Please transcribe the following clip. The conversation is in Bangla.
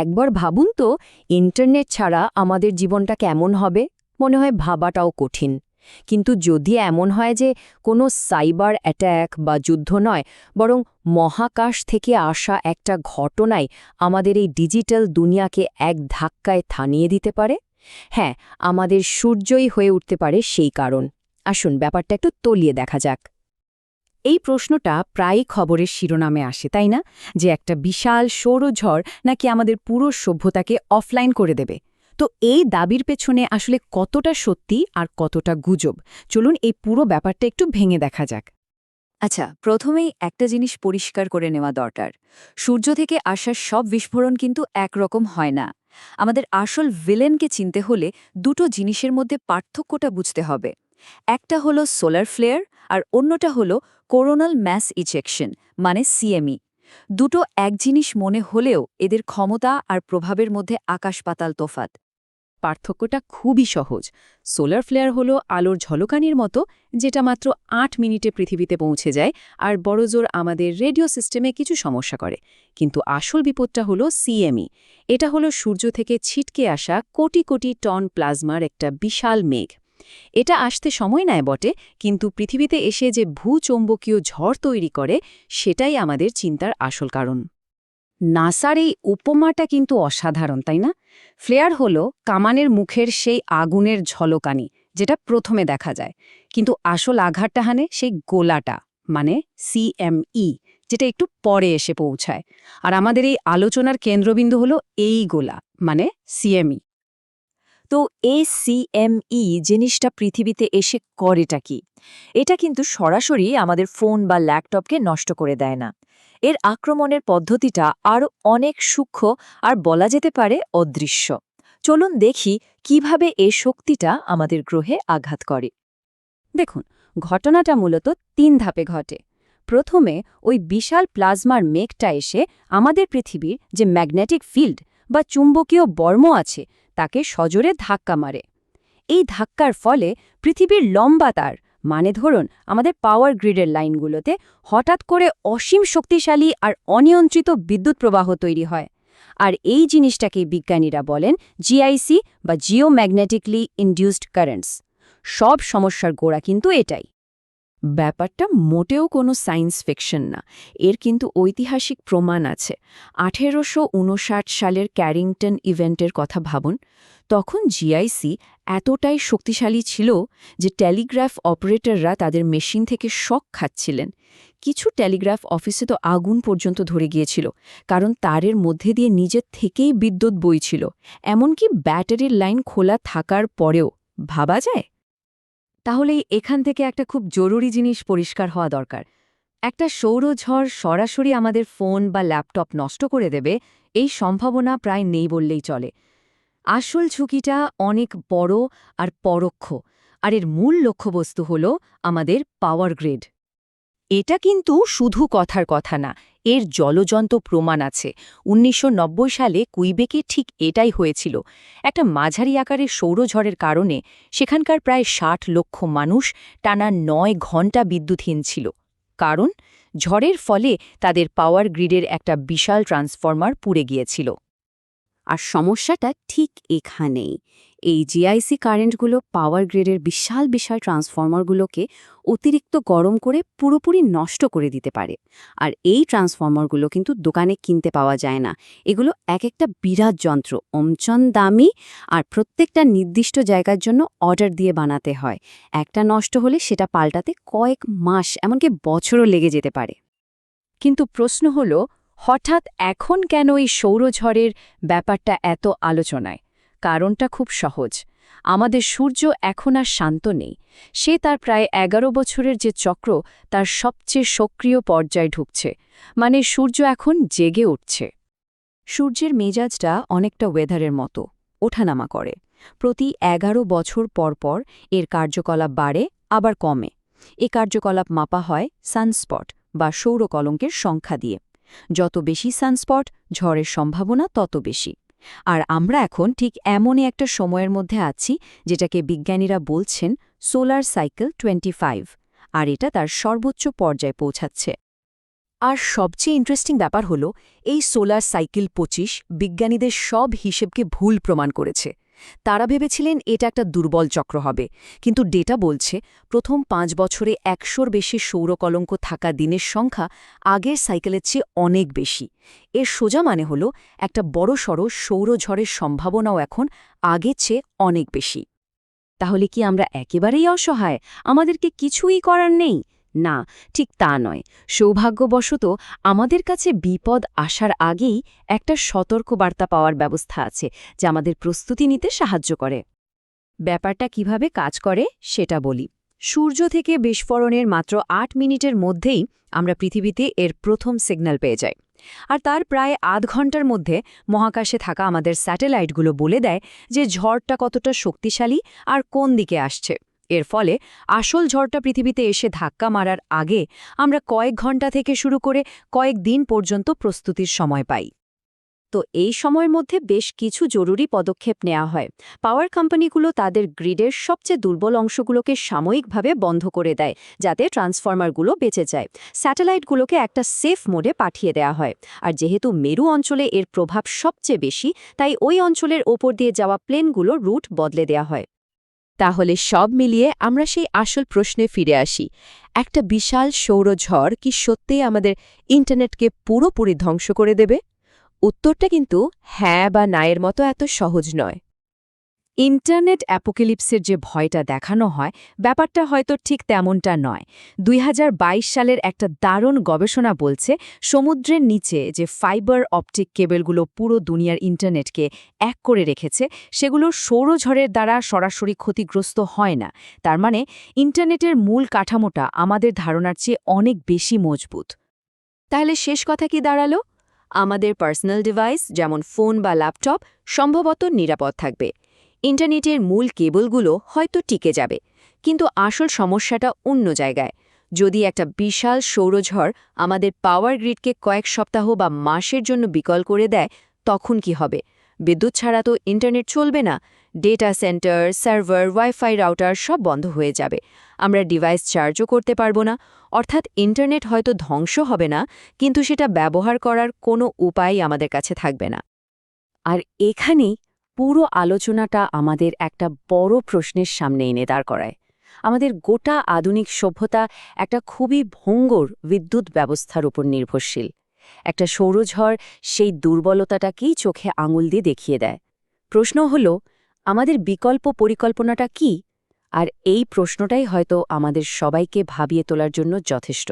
একবার ভাবুন তো, ইন্টারনেট ছাড়া আমাদের জীবনটা কেমন হবে? মনে হয় ভাবাটাও কঠিন। কিন্তু যদি এমন হয় যে কোনো সাইবার অ্যাট্যাক বা যুদ্ধ নয়, বরং মহাকাশ থেকে আসা একটা ঘটনাই আমাদের এই ডিজিটাল দুনিয়াকে এক ধাক্কায় থানিয়ে দিতে পারে? হ্যাঁ আমাদের সূর্যই হয়ে উঠতে পারে সেই কারণ। আসুন, ব্যাপারটা একটু তলিয়ে দেখা যাক। এই প্রশ্নটা প্রায়ই খবরের শিরোনামে আসে, তাই না? যে একটা বিশাল সৌরঝড় নাকি আমাদের পুরো সভ্যতাকে অফলাইন করে দেবে। তো এই দাবির পেছনে আসলে কতটা সত্যি আর কতটা গুজব? চলুন এই পুরো ব্যাপারটা একটু ভেঙে দেখা যাক। আচ্ছা প্রথমেই একটা জিনিস পরিষ্কার করে নেওয়া দরকার। সূর্য থেকে আসা সব বিস্ফোরণ কিন্তু একরকম হয় না। আমাদের আসল ভিলেনকে চিনতে হলে দুটো জিনিসের মধ্যে পার্থক্যটা বুঝতে হবে। একটা হলো সোলার ফ্লেয়ার আর অন্যটা হলো কোরোনাল ম্যাস ইজেকশন মানে সিএমই। দুটো এক জিনিস মনে হলেও এদের ক্ষমতা আর প্রভাবের মধ্যে আকাশ পাতাল তোফাত। পার্থক্যটা খুবই সহজ। সোলার ফ্লেয়ার হলো আলোর ঝলকানির মতো, যেটা মাত্র আট মিনিটে পৃথিবীতে পৌঁছে যায় আর বড়জোর আমাদের রেডিও সিস্টেমে কিছু সমস্যা করে। কিন্তু আসল বিপদটা হলো সিএমই। এটা হলো সূর্য থেকে ছিটকে আসা কোটি কোটি টন প্লাজমার একটা বিশাল মেঘ। এটা আসতে সময় নেয় বটে, কিন্তু পৃথিবীতে এসে যে ভূচৌম্বকীয় ঝড় তৈরি করে, সেটাই আমাদের চিন্তার আসল কারণ। নাসার এই উপমাটা কিন্তু অসাধারণ, তাই না? ফ্লেয়ার হল কামানের মুখের সেই আগুনের ঝলকানি, যেটা প্রথমে দেখা যায়। কিন্তু আসল আঘাতটা হানে সেই গোলাটা মানে সিএমই যেটা একটু পরে এসে পৌঁছায়। আর আমাদের এই আলোচনার কেন্দ্রবিন্দু হলো এই গোলা মানে সিএমই তো এই সিএমই জিনিসটা পৃথিবীতে এসে করেটা কি? এটা কিন্তু সরাসরি আমাদের ফোন বা ল্যাপটপকে নষ্ট করে দেয় না। এর আক্রমণের পদ্ধতিটা আরও অনেক সূক্ষ্ম আর বলা যেতে পারে অদৃশ্য। চলুন দেখি কীভাবে এ শক্তিটা আমাদের গ্রহে আঘাত করে। দেখুন, ঘটনাটা মূলত তিন ধাপে ঘটে। প্রথমে ওই বিশাল প্লাজমার মেঘটা এসে আমাদের পৃথিবীর যে ম্যাগনেটিক ফিল্ড বা চুম্বকীয় বর্ম আছে তাকে সজোরে ধাক্কা মারে। এই ধাক্কার ফলে পৃথিবীর লম্বা তার মানে ধরুন আমাদের পাওয়ার গ্রিডের লাইনগুলোতে হঠাৎ করে অসীম শক্তিশালী আর অনিয়ন্ত্রিত বিদ্যুৎ প্রবাহ তৈরি হয়। আর এই জিনিসটাকেই বিজ্ঞানীরা বলেন জিআইসি বা জিওম্যাগনেটিকলি ইনডিউসড কারেন্টস সব সমস্যার গোড়া কিন্তু এটাই। ব্যাপারটা মোটেও কোনো সায়েন্স ফিকশন না। এর কিন্তু ঐতিহাসিক প্রমাণ আছে। আঠেরোশো ঊনষাট সালের ক্যারিংটন ইভেন্টের কথা ভাবুন, তখন জিআইসি এতটাই শক্তিশালী ছিল যে টেলিগ্রাফ অপারেটররা তাদের মেশিন থেকে শক খাচ্ছিলেন। কিছু টেলিগ্রাফ অফিসে তো আগুন পর্যন্ত ধরে গিয়েছিল, কারণ তারের মধ্যে দিয়ে নিজের থেকেই বিদ্যুৎ বইছিল। এমনকি ব্যাটারির লাইন খোলা থাকার পরেও, ভাবা যায়? তাহলে এখান থেকে একটা খুব জরুরি জিনিস পরিষ্কার হওয়া দরকার। একটা সৌরঝড় সরাসরি আমাদের ফোন বা ল্যাপটপ নষ্ট করে দেবে, এই সম্ভাবনা প্রায় নেই বললেই চলে। আসল ঝুঁকিটা অনেক বড় আর পরোক্ষ, আর এর মূল লক্ষ্যবস্তু হল আমাদের পাওয়ার গ্রিড এটা কিন্তু শুধু কথার কথা না এর জলজন্ত প্রমাণ আছে। উনিশশো নব্বই সালে কুইবেকে ঠিক এটাই হয়েছিল। একটা মাঝারি আকারের সৌরঝড়ের কারণে সেখানকার প্রায় ষাট লক্ষ মানুষ টানা নয় ঘণ্টা বিদ্যুৎহীন ছিল। কারণ, ঝড়ের ফলে তাদের পাওয়ার গ্রিডের একটা বিশাল ট্রান্সফর্মার পুড়ে গিয়েছিল। আর সমস্যাটা ঠিক এখানেই। এই জিআইসি কারেন্টগুলো পাওয়ার গ্রেডের বিশাল বিশাল ট্রান্সফর্মারগুলোকে অতিরিক্ত গরম করে পুরোপুরি নষ্ট করে দিতে পারে। আর এই ট্রান্সফর্মারগুলো কিন্তু দোকানে কিনতে পাওয়া যায় না। এগুলো এক একটা বিরাট যন্ত্র, অমচন দামি আর প্রত্যেকটা নির্দিষ্ট জায়গার জন্য অর্ডার দিয়ে বানাতে হয়। একটা নষ্ট হলে সেটা পাল্টাতে কয়েক মাস, এমনকি বছরও লেগে যেতে পারে। কিন্তু প্রশ্ন হল, হঠাৎ এখন কেন এই সৌরঝড়ের ব্যাপারটা এত আলোচনায়? কারণটা খুব সহজ। আমাদের সূর্য এখন আর শান্ত নেই। সে তার প্রায় এগারো বছরের যে চক্র, তার সবচেয়ে সক্রিয় পর্যায়ে ঢুকছে। মানে সূর্য এখন জেগে উঠছে। সূর্যের মেজাজটা অনেকটা ওয়েদারের মতো। ওঠানামা করে। প্রতি এগারো বছর পর পর এর কার্যকলাপ বাড়ে, আবার কমে। এ কার্যকলাপ মাপা হয় সানস্পট বা সৌরকলঙ্কের সংখ্যা দিয়ে। যত বেশি সানস্পট ঝড়ের সম্ভাবনা তত বেশি। আর আমরা এখন ঠিক এমনই একটা সময়ের মধ্যে আছি যেটাকে বিজ্ঞানীরা বলছেন সোলার সাইকেল 25 আর এটা তার সর্বোচ্চ পর্যায়ে পৌঁছাচ্ছে। আর সবচেয়ে ইন্টারেস্টিং ব্যাপার হল, এই সোলার সাইকেল পঁচিশ বিজ্ঞানীদের সব হিসেবকে ভুল প্রমাণ করেছে। তারা ভেবেছিলেন এটা একটা দুর্বল চক্র হবে। কিন্তু ডেটা বলছে, প্রথম পাঁচ বছরে একশোর বেশি সৌরকলঙ্ক থাকা দিনের সংখ্যা আগের সাইকেলের চেয়ে অনেক বেশি। এর সোজা মানে হল, একটা বড়সড় সৌরঝড়ের সম্ভাবনাও এখন আগের চেয়ে অনেক বেশি। তাহলে কি আমরা একেবারেই অসহায়? আমাদেরকে কিছুই করার নেই? না, ঠিক তা নয়। সৌভাগ্যবশত আমাদের কাছে বিপদ আসার আগেই একটা সতর্কবার্তা পাওয়ার ব্যবস্থা আছে, যা আমাদের প্রস্তুতি নিতে সাহায্য করে। ব্যাপারটা কীভাবে কাজ করে, সেটা বলি। সূর্য থেকে বিস্ফোরণের মাত্র আট মিনিটের মধ্যেই আমরা পৃথিবীতে এর প্রথম সিগন্যাল পেয়ে যাই। আর তার প্রায় আধ ঘণ্টার মধ্যে মহাকাশে থাকা আমাদের স্যাটেলাইটগুলো বলে দেয় যে ঝড়টা কতটা শক্তিশালী আর কোন দিকে আসছে। এর ফলে আসল ঝড়টা পৃথিবীতে এসে ধাক্কা মারার আগে আমরা কয়েক ঘণ্টা থেকে শুরু করে কয়েক দিন পর্যন্ত প্রস্তুতির সময় পাই। তো এই সময়ের মধ্যে বেশ কিছু জরুরি পদক্ষেপ নেওয়া হয়। পাওয়ার কোম্পানিগুলো তাদের গ্রিডের সবচেয়ে দুর্বল অংশগুলোকে সাময়িকভাবে বন্ধ করে দেয়, যাতে ট্রান্সফর্মারগুলো বেঁচে যায়। স্যাটেলাইটগুলোকে একটা সেফ মোডে পাঠিয়ে দেওয়া হয়। আর যেহেতু মেরু অঞ্চলে এর প্রভাব সবচেয়ে বেশি, তাই ওই অঞ্চলের ওপর দিয়ে যাওয়া প্লেনগুলো রুট বদলে দেওয়া হয়। তাহলে সব মিলিয়ে আমরা সেই আসল প্রশ্নে ফিরে আসি। একটা বিশাল সৌরঝড় কি সত্যিই আমাদের ইন্টারনেটকে পুরোপুরি ধ্বংস করে দেবে? উত্তরটা কিন্তু হ্যাঁ বা নায়ের মতো এত সহজ নয়। ইন্টারনেট অ্যাপোকেলিপসের যে ভয়টা দেখানো হয়, ব্যাপারটা হয়তো ঠিক তেমনটা নয়। দুই সালের একটা দারুণ গবেষণা বলছে, সমুদ্রের নিচে যে ফাইবার অপটিক কেবলগুলো পুরো দুনিয়ার ইন্টারনেটকে এক করে রেখেছে, সেগুলো সৌরঝড়ের দ্বারা সরাসরি ক্ষতিগ্রস্ত হয় না। তার মানে ইন্টারনেটের মূল কাঠামোটা আমাদের ধারণার চেয়ে অনেক বেশি মজবুত। তাহলে শেষ কথা কি দাঁড়াল? আমাদের পার্সোনাল ডিভাইস, যেমন ফোন বা ল্যাপটপ, সম্ভবত নিরাপদ থাকবে। ইন্টারনেটের মূল কেবলগুলো হয়তো টিকে যাবে, কিন্তু আসল সমস্যাটা অন্য জায়গায়। যদি একটা বিশাল সৌরঝড় আমাদের পাওয়ার গ্রিডকে কয়েক সপ্তাহ বা মাসের জন্য বিকল করে দেয়, তখন কি হবে? বিদ্যুৎ ছাড়া তো ইন্টারনেট চলবে না। Data centre, server, wifi, router সব বন্ধ হয়ে যাবে। আমরা ডিভাইস চার্জও করতে পারব না। অর্থাৎ ইন্টারনেট হয়তো ধ্বংস হবে না, কিন্তু সেটা ব্যবহার করার কোনো উপায় আমাদের কাছে থাকবে না। আর এখানেই পুরো আলোচনাটা আমাদের একটা বড় প্রশ্নের সামনে এনে দাঁড় করায়। আমাদের গোটা আধুনিক সভ্যতা একটা খুবই ভঙ্গর বিদ্যুৎ ব্যবস্থার উপর নির্ভরশীল। একটা সৌরঝড় সেই দুর্বলতাটাকেই চোখে আঙুল দিয়ে দেখিয়ে দেয়। প্রশ্ন হল, আমাদের বিকল্প পরিকল্পনাটা কি? আর এই প্রশ্নটাই হয়তো আমাদের সবাইকে ভাবিয়ে তোলার জন্য যথেষ্ট।